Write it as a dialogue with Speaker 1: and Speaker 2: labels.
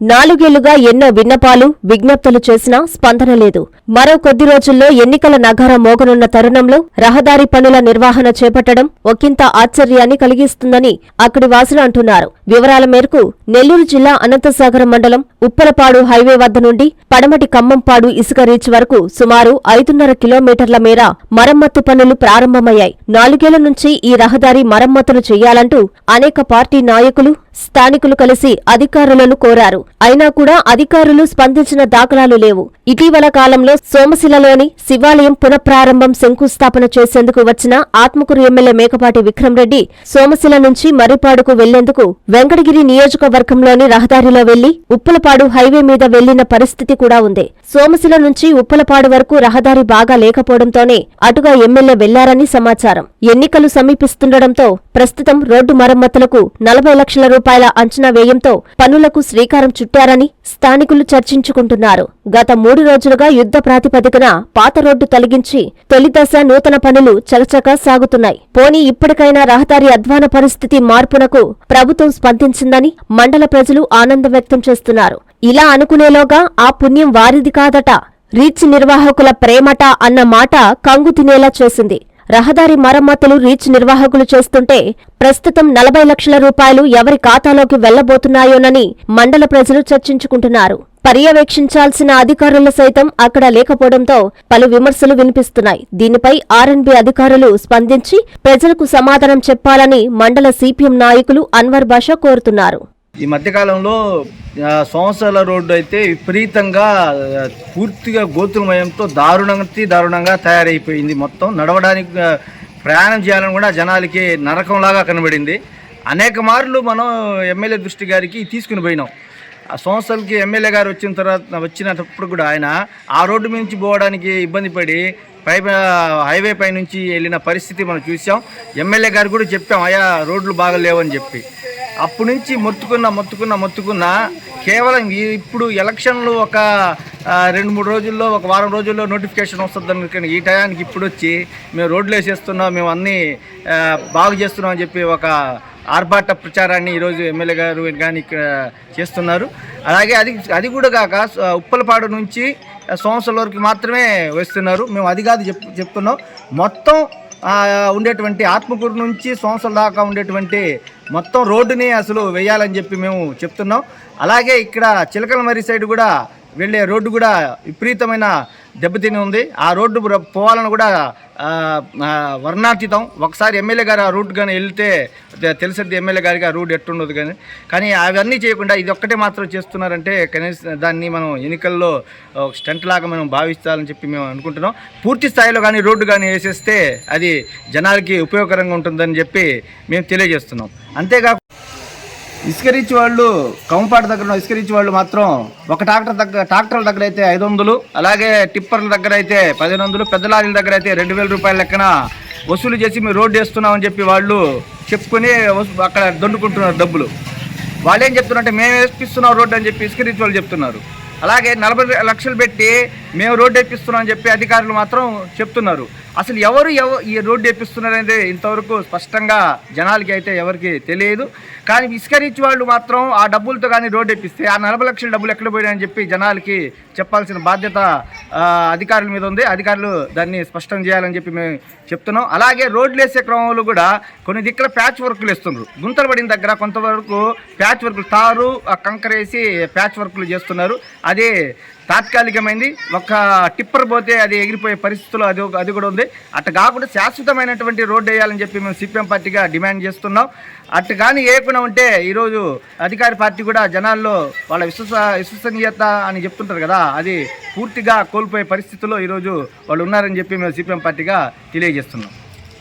Speaker 1: నాలుగేళ్ళుగా ఎన్నో విన్నపాలు విజ్ఞప్తులు చేసినా స్పందన లేదు. మరో కొద్ది రోజుల్లో ఎన్నికల నగరం మోగనున్న తరుణంలో రహదారి పనుల నిర్వహణ చేపట్టడం ఒకంత ఆశ్చర్యాన్ని కలిగిస్తుందని అక్కడి వాసులు అంటున్నారు. వివరాల మేరకు నెల్లూరు జిల్లా అనంతసాగరం మండలం ఉప్పలపాడు హైవే వద్ద నుండి పడమటి ఖమ్మంపాడు ఇసుక రీచ్ వరకు సుమారు ఐదున్నర కిలోమీటర్ల మేర మరమ్మత్తు పనులు ప్రారంభమయ్యాయి. నాలుగేళ్ళ నుంచి ఈ రహదారి మరమ్మతులు చేయాలంటూ అనేక పార్టీ నాయకులు స్థానికులు కలిసి అధికారులను కోరారు. అయినా కూడా అధికారులు స్పందించిన దాఖలాలు లేవు. ఇటీవల కాలంలో సోమశిలలోని శివాలయం పునఃప్రారంభం శంకుస్థాపన చేసేందుకు వచ్చిన ఆత్మకూరు ఎమ్మెల్యే మేకపాటి విక్రమరెడ్డి సోమశిల నుంచి మర్రిపాడుకు వెళ్ళేందుకు వెంకటగిరి నియోజకవర్గంలోని రహదారిలో వెళ్ళి ఉప్పలపాడు హైవే మీద వెళ్ళిన పరిస్థితి కూడా ఉంది. సోమశిల నుంచి ఉప్పలపాడు వరకు రహదారి బాగా లేకపోవడంతోనే అటుగా ఎమ్మెల్యే వెళ్ళారని సమాచారం. ఎన్నికలు సమీపిస్తుండటంతో ప్రస్తుతం రోడ్డు మరమ్మతులకు నలభై లక్షల రూపాయల అంచనా వ్యయంతో పనులకు శ్రీకారం చుట్టారని స్థానికులు చర్చించుకుంటున్నారు. గత మూడు రోజులుగా యుద్ధ ప్రాతిపదికన పాత రోడ్డు తొలగించి తొలి దశ నూతన పనులు చకచకా సాగుతున్నాయి. పోనీ ఇప్పటికైనా రహదారి అధ్వాన పరిస్థితి మార్పునకు ప్రభుత్వం స్పందించిందని మండల ప్రజలు ఆనందం వ్యక్తం చేస్తున్నారు. ఇలా అనుకునేలోగా ఆ పుణ్యం వారిది కాదట. రీచ్ నిర్వాహకుల ప్రేమట అన్న మాట కంగు తినేలా చేసింది. రహదారి మరమ్మతులు రీచ్ నిర్వాహకులు చేస్తుంటే ప్రస్తుతం నలభై లక్షల రూపాయలు ఎవరి ఖాతాలోకి వెళ్ళబోతున్నాయోనని మండల ప్రజలు చర్చించుకుంటున్నారు. పర్యవేక్షించాల్సిన అధికారులు సైతం అక్కడ లేకపోవడంతో పలు విమర్శలు వినిపిస్తున్నాయి. దీనిపై ఆర్ఎన్బి అధికారులు స్పందించి ప్రజలకు సమాధానం చెప్పాలని మండల సిపిఎం నాయకులు అన్వర్ బాషా కోరుతున్నారు.
Speaker 2: ఈ మధ్యకాలంలో సంవత్సరాల సోమసాల రోడ్డు అయితే విపరీతంగా పూర్తిగా గోతులమయంతో దారుణంగా దారుణంగా తయారైపోయింది మొత్తం. నడవడానికి ప్రయాణం చేయాలని కూడా జనాలకి నరకంలాగా కనబడింది. అనేక మార్లు మనం ఎమ్మెల్యే దృష్టి గారికి తీసుకుని పోయినాం. ఆ సంవత్సరాలకి ఎమ్మెల్యే గారు వచ్చిన తర్వాత వచ్చినప్పుడు కూడా ఆయన ఆ రోడ్డు మీద నుంచి పోవడానికి ఇబ్బంది పడి పై హైవే పై నుంచి వెళ్ళిన పరిస్థితి మనం చూసాం. ఎమ్మెల్యే గారు కూడా చెప్పాం అయా రోడ్లు బాగలేవని చెప్పి. అప్పటి నుంచి మొత్తుకున్న మొత్తుకున్న మొత్తుకున్న కేవలం ఇప్పుడు ఎలక్షన్లు ఒక రెండు మూడు రోజుల్లో ఒక వారం రోజుల్లో నోటిఫికేషన్ వస్తుంది కానీ ఈ టయానికి ఇప్పుడు వచ్చి మేము రోడ్లు వేసేస్తున్నాం మేము అన్నీ బాగు చేస్తున్నాం అని చెప్పి ఒక ఆర్భాట ప్రచారాన్ని ఈరోజు ఎమ్మెల్యే గారు కానీ ఇక్కడ చేస్తున్నారు. అలాగే అది అది కూడా కాక ఉప్పలపాడు నుంచి సంవత్సరాల వరకు మాత్రమే వేస్తున్నారు. మేము అది కాదు చెప్ చెప్తున్నాం. మొత్తం ఉండేటువంటి ఆత్మకూరు నుంచి సంవత్సరం దాకా ఉండేటువంటి మొత్తం రోడ్డుని అసలు వేయాలని చెప్పి మేము చెప్తున్నాం. అలాగే ఇక్కడ చిలకలమరి సైడ్ కూడా వెళ్ళే రోడ్డు కూడా విపరీతమైన దెబ్బతిని ఉంది. ఆ రోడ్డు పోవాలని కూడా వర్ణాతీతం. ఒకసారి ఎమ్మెల్యే గారు ఆ రూట్ కానీ వెళ్తే తెలిసింది ఎమ్మెల్యే గారికి ఆ రూట్ ఎట్టుండదు కానీ కానీ అవన్నీ చేయకుండా ఇది ఒక్కటే మాత్రం చేస్తున్నారంటే కనీసం దాన్ని మనం ఎన్నికల్లో ఒక స్టంట్ లాగా మనం భావిస్తాలని చెప్పి మేము అనుకుంటున్నాం. పూర్తి స్థాయిలో కానీ రోడ్డు కానీ వేసేస్తే అది జనాలకి ఉపయోగకరంగా ఉంటుందని చెప్పి మేము తెలియజేస్తున్నాం. అంతేకాకుండా ఇసుకరించి వాళ్ళు కౌంపాటి దగ్గర ఉన్న వాళ్ళు మాత్రం ఒక ట్రాక్టర్ దగ్గర ట్రాక్టర్ల దగ్గర అయితే ఐదు వందలు అలాగే టిప్పర్ల దగ్గర అయితే పదిహేను వందలు పెద్ద లారీల దగ్గర అయితే రెండు వేల రూపాయల లెక్కన వసూలు చేసి మేము రోడ్డు వేస్తున్నామని చెప్పి వాళ్ళు చెప్పుకొని అక్కడ దండుకుంటున్నారు డబ్బులు. వాళ్ళు ఏం చెప్తున్నారంటే మేము వేపిస్తున్నాం రోడ్డు అని చెప్పి ఇసుకరించి వాళ్ళు చెప్తున్నారు. అలాగే నలభై లక్షలు పెట్టి మేము రోడ్డు వేపిస్తున్నాం అని చెప్పి అధికారులు మాత్రం చెప్తున్నారు. అసలు ఎవరు ఎవ ఈ రోడ్డు వేపిస్తున్నారు అనేది ఇంతవరకు స్పష్టంగా జనాలకి అయితే ఎవరికి తెలియదు. కానీ ఇసుక వాళ్ళు మాత్రం ఆ డబ్బులతో కానీ రోడ్డు వేపిస్తే ఆ నలభై లక్షల డబ్బులు ఎక్కడ పోయాయని చెప్పి జనాలకి చెప్పాల్సిన బాధ్యత అధికారుల మీద ఉంది. అధికారులు దాన్ని స్పష్టం చేయాలని చెప్పి మేము చెప్తున్నాం. అలాగే రోడ్లు వేసే క్రమంలో కూడా కొన్ని దిక్కుల ప్యాచ్ వర్కులు ఇస్తున్నారు గుంతలు పడిన దగ్గర కొంతవరకు ప్యాచ్ వర్క్లు తారు కంకర వేసి ప్యాచ్ వర్క్లు చేస్తున్నారు. అదే తాత్కాలికమైంది. ఒక టిప్పర్ పోతే అది ఎగిరిపోయే పరిస్థితులు అది ఒక- అది కూడా ఉంది. అటు కాకుండా శాశ్వతమైనటువంటి రోడ్డు వేయాలని చెప్పి మేము సిపిఎం పార్టీగా డిమాండ్ చేస్తున్నాం. అటు కానీ వేయకుండా ఉంటే ఈరోజు అధికార పార్టీ కూడా జనాల్లో వాళ్ళ విశ్వస విశ్వసనీయత అని చెప్తుంటారు కదా అది పూర్తిగా కోల్పోయే పరిస్థితుల్లో ఈరోజు వాళ్ళు ఉన్నారని చెప్పి మేము సిపిఎం పార్టీగా తెలియజేస్తున్నాం.